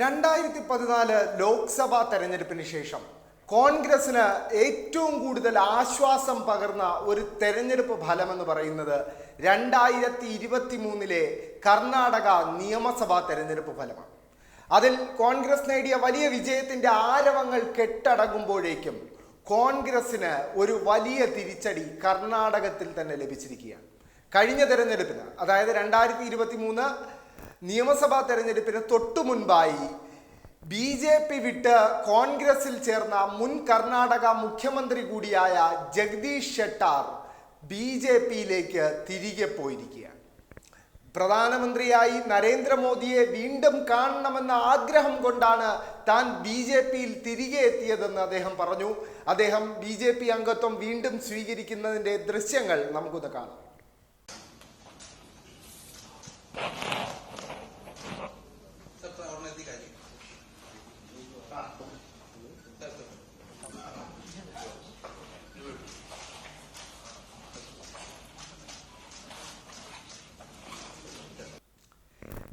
രണ്ടായിരത്തി പതിനാല് ലോക്സഭാ തെരഞ്ഞെടുപ്പിന് ശേഷം കോൺഗ്രസിന് ഏറ്റവും കൂടുതൽ ആശ്വാസം പകർന്ന ഒരു തെരഞ്ഞെടുപ്പ് ഫലമെന്ന് പറയുന്നത് രണ്ടായിരത്തി ഇരുപത്തി മൂന്നിലെ കർണാടക നിയമസഭാ തെരഞ്ഞെടുപ്പ് ഫലമാണ്. അതിൽ കോൺഗ്രസ് നേടിയ വലിയ വിജയത്തിന്റെ ആരവങ്ങൾ കെട്ടടങ്ങുമ്പോഴേക്കും കോൺഗ്രസിന് ഒരു വലിയ തിരിച്ചടി കർണാടകത്തിൽ തന്നെ ലഭിച്ചിരിക്കുകയാണ്. കഴിഞ്ഞ തെരഞ്ഞെടുപ്പിന് അതായത് രണ്ടായിരത്തി ഇരുപത്തി മൂന്ന് നിയമസഭാ തെരഞ്ഞെടുപ്പിന് തൊട്ടു മുൻപായി ബി ജെ പി വിട്ട് കോൺഗ്രസിൽ ചേർന്ന മുൻ കർണാടക മുഖ്യമന്ത്രി കൂടിയായ ജഗദീഷ് ഷെട്ടാർ ബി ജെ പിയിലേക്ക് തിരികെ പോയിരിക്കുകയാണ്. പ്രധാനമന്ത്രിയായി നരേന്ദ്രമോദിയെ വീണ്ടും കാണണമെന്ന ആഗ്രഹം കൊണ്ടാണ് താൻ ബി ജെ പിയിൽ തിരികെ എത്തിയതെന്ന് അദ്ദേഹം പറഞ്ഞു. അദ്ദേഹം ബി ജെ പി അംഗത്വം വീണ്ടും സ്വീകരിക്കുന്നതിന്റെ ദൃശ്യങ്ങൾ നമുക്കൊന്ന് കാണാം.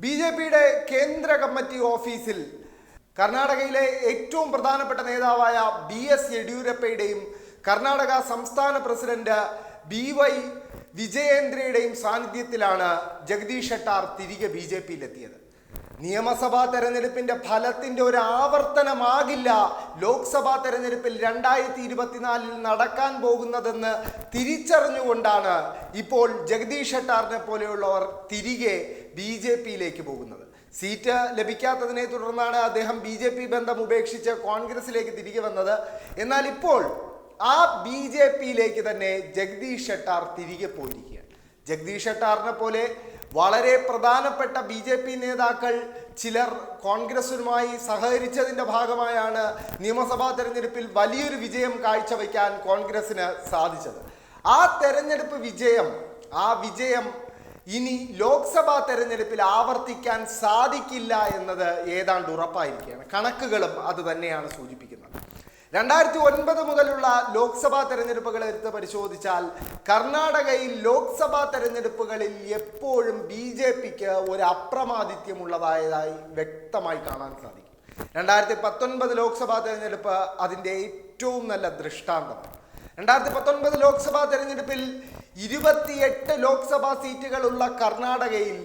ബി ജെ പിയുടെ കേന്ദ്ര കമ്മിറ്റി ഓഫീസിൽ കർണാടകയിലെ ഏറ്റവും പ്രധാനപ്പെട്ട നേതാവായ ബി എസ് യെഡ്യൂരപ്പയുടെയും കർണാടക സംസ്ഥാന പ്രസിഡന്റ് ബി വൈ വിജയേന്ദ്രയുടെയും സാന്നിധ്യത്തിലാണ് ജഗദീഷ് ഷെട്ടാർ തിരികെ ബി ജെ പിയിലെത്തിയത്. നിയമസഭാ തെരഞ്ഞെടുപ്പിന്റെ ഫലത്തിന്റെ ഒരു ആവർത്തനമാകില്ല. ലോക്സഭാ തെരഞ്ഞെടുപ്പിൽ രണ്ടായിരത്തി ഇരുപത്തിനാലിൽ നടക്കാൻ പോകുന്നതെന്ന് തിരിച്ചറിഞ്ഞുകൊണ്ടാണ് ഇപ്പോൾ ജഗദീഷ് ഷെട്ടാറിനെ പോലെയുള്ളവർ തിരികെ ബി ജെ പിയിലേക്ക് പോകുന്നത്. സീറ്റ് ലഭിക്കാത്തതിനെ തുടർന്നാണ് അദ്ദേഹം ബി ജെ പി ബന്ധം ഉപേക്ഷിച്ച് കോൺഗ്രസിലേക്ക് തിരികെ വന്നത്. എന്നാൽ ഇപ്പോൾ ആ ബി ജെ പിയിലേക്ക് തന്നെ ജഗദീഷ് ഷെട്ടാർ തിരികെ പോയിരിക്കുകയാണ്. ജഗദീഷ് ഷെട്ടാറിനെ പോലെ വളരെ പ്രധാനപ്പെട്ട ബി ജെ പി നേതാക്കൾ ചിലർ കോൺഗ്രസുമായി സഹകരിച്ചതിന്റെ ഭാഗമായാണ് നിയമസഭാ തെരഞ്ഞെടുപ്പിൽ വലിയൊരു വിജയം കാഴ്ചവെക്കാൻ കോൺഗ്രസിന് സാധിച്ചത്. ആ തെരഞ്ഞെടുപ്പ് വിജയം ആ വിജയം ഇനി ലോക്സഭാ തെരഞ്ഞെടുപ്പിൽ ആവർത്തിക്കാൻ സാധിക്കില്ല എന്നത് ഏതാണ്ട് ഉറപ്പായിരിക്കുകയാണ്. കണക്കുകളും അത് തന്നെയാണ് സൂചിപ്പിക്കുന്നത്. രണ്ടായിരത്തി ഒൻപത് മുതലുള്ള ലോക്സഭാ തെരഞ്ഞെടുപ്പുകൾ എടുത്ത് പരിശോധിച്ചാൽ കർണാടകയിൽ ലോക്സഭാ തെരഞ്ഞെടുപ്പുകളിൽ എപ്പോഴും ബി ജെ പിക്ക് ഒരു അപ്രമാദിത്യമുള്ളതായതായി വ്യക്തമായി കാണാൻ സാധിക്കും. രണ്ടായിരത്തി പത്തൊൻപത് ലോക്സഭാ തെരഞ്ഞെടുപ്പ് അതിന്റെ ഏറ്റവും നല്ല ദൃഷ്ടാന്തമാണ്. രണ്ടായിരത്തി പത്തൊൻപത് ലോക്സഭാ തെരഞ്ഞെടുപ്പിൽ ഇരുപത്തിയെട്ട് ലോക്സഭാ സീറ്റുകളുള്ള കർണാടകയിൽ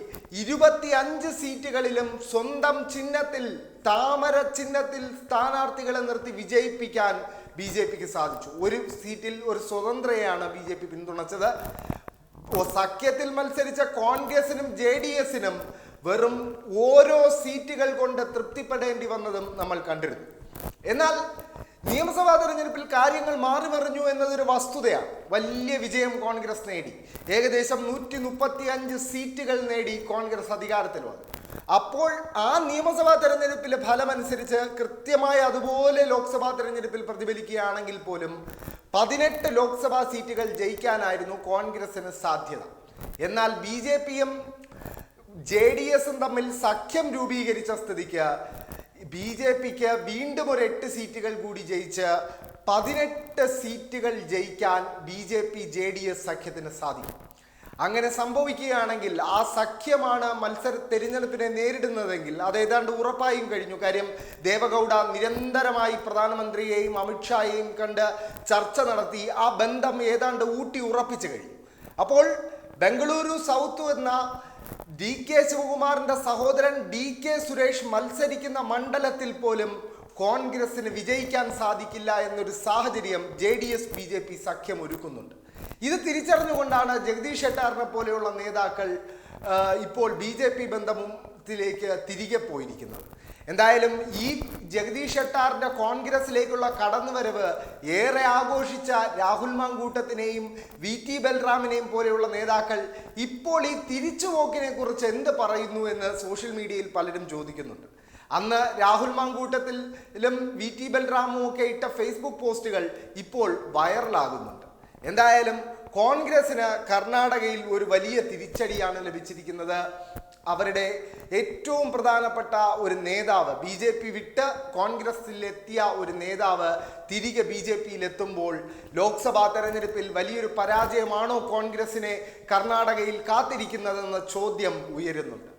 ഇരുപത്തി അഞ്ച് സീറ്റുകളിലും സ്വന്തം ചിഹ്നത്തിൽ താമര ചിഹ്നത്തിൽ സ്ഥാനാർത്ഥികളെ നിർത്തി വിജയിപ്പിക്കാൻ ബി ജെ പിക്ക് സാധിച്ചു. ഒരു സീറ്റിൽ ഒരു സ്വതന്ത്രയാണ് ബി ജെ പി പിന്തുണച്ചത്. സഖ്യത്തിൽ മത്സരിച്ച കോൺഗ്രസിനും ജെ ഡി എസിനും വെറും ഓരോ സീറ്റുകൾ കൊണ്ട് തൃപ്തിപ്പെടേണ്ടി വന്നതും നമ്മൾ കണ്ടിരുന്നു. എന്നാൽ നിയമസഭാ തെരഞ്ഞെടുപ്പിൽ കാര്യങ്ങൾ മാറിമറിഞ്ഞു എന്നതൊരു വസ്തുതയാണ്. വലിയ വിജയം കോൺഗ്രസ് നേടി. ഏകദേശം നൂറ്റി മുപ്പത്തി അഞ്ച് സീറ്റുകൾ നേടി കോൺഗ്രസ് അധികാരത്തിൽ വന്നു. അപ്പോൾ ആ നിയമസഭാ തെരഞ്ഞെടുപ്പിലെ ഫലമനുസരിച്ച് കൃത്യമായി അതുപോലെ ലോക്സഭാ തെരഞ്ഞെടുപ്പിൽ പ്രതിഫലിക്കുകയാണെങ്കിൽ പോലും പതിനെട്ട് ലോക്സഭാ സീറ്റുകൾ ജയിക്കാനായിരുന്നു കോൺഗ്രസിന് സാധ്യത. എന്നാൽ ബി ജെ പിയും ജെ ഡി എസും തമ്മിൽ സഖ്യം രൂപീകരിച്ച സ്ഥിതിക്ക് ബി ജെ പിക്ക് വീണ്ടും ഒരു എട്ട് സീറ്റുകൾ കൂടി ജയിച്ച് പതിനെട്ട് സീറ്റുകൾ ജയിക്കാൻ B J P J D S സഖ്യത്തിന് സാധിക്കും. അങ്ങനെ സംഭവിക്കുകയാണെങ്കിൽ ആ സഖ്യമാണ് മത്സര തെരഞ്ഞെടുപ്പിനെ നേരിടുന്നതെങ്കിൽ അത് ഏതാണ്ട് ഉറപ്പായും കഴിഞ്ഞു. കാര്യം ദേവഗൗഡ നിരന്തരമായി പ്രധാനമന്ത്രിയെയും അമിത്ഷായെയും കണ്ട് ചർച്ച നടത്തി ആ ബന്ധം ഏതാണ്ട് ഊട്ടി ഉറപ്പിച്ചു കഴിഞ്ഞു. അപ്പോൾ ബംഗളൂരു സൗത്ത് എന്ന ഡി കെ ശിവകുമാറിന്റെ സഹോദരൻ ഡി കെ സുരേഷ് മത്സരിക്കുന്ന മണ്ഡലത്തിൽ പോലും കോൺഗ്രസിന് വിജയിക്കാൻ സാധിക്കില്ല എന്നൊരു സാഹചര്യം J D S B J P സഖ്യം ഒരുക്കുന്നുണ്ട്. ഇത് തിരിച്ചറിഞ്ഞുകൊണ്ടാണ് ജഗദീഷ് ഷെട്ടാറിനെ പോലെയുള്ള നേതാക്കൾ ഇപ്പോൾ ബി ജെ പി ബന്ധത്തിലേക്ക് തിരികെ പോയിരിക്കുന്നത്. എന്തായാലും ഈ ജഗദീഷ് ഷെട്ടാറിന്റെ കോൺഗ്രസിലേക്കുള്ള കടന്നുവരവ് ഏറെ ആഘോഷിച്ച രാഹുൽ മാങ്കൂട്ടത്തിനെയും വി ടി ബൽറാമിനെയും പോലെയുള്ള നേതാക്കൾ ഇപ്പോൾ ഈ തിരിച്ചുപോക്കിനെ കുറിച്ച് എന്ത് പറയുന്നു എന്ന് സോഷ്യൽ മീഡിയയിൽ പലരും ചോദിക്കുന്നുണ്ട്. അന്ന് രാഹുൽ മാങ്കൂട്ടത്തിലും വി ടി ബൽറാമും ഒക്കെ ഇട്ട ഫേസ്ബുക്ക് പോസ്റ്റുകൾ ഇപ്പോൾ വൈറലാകുന്നുണ്ട്. എന്തായാലും കോൺഗ്രസിന് കർണാടകയിൽ ഒരു വലിയ തിരിച്ചടിയാണ് ലഭിച്ചിരിക്കുന്നത്. അവരുടെ ഏറ്റവും പ്രധാനപ്പെട്ട ഒരു നേതാവ് ബി ജെ പി വിട്ട് കോൺഗ്രസിലെത്തിയ ഒരു നേതാവ് തിരികെ ബി ജെ പിയിലെത്തുമ്പോൾ ലോക്സഭാ തെരഞ്ഞെടുപ്പിൽ വലിയൊരു പരാജയമാണോ കോൺഗ്രസിനെ കർണാടകയിൽ കാത്തിരിക്കുന്നതെന്ന ചോദ്യം ഉയരുന്നുണ്ട്.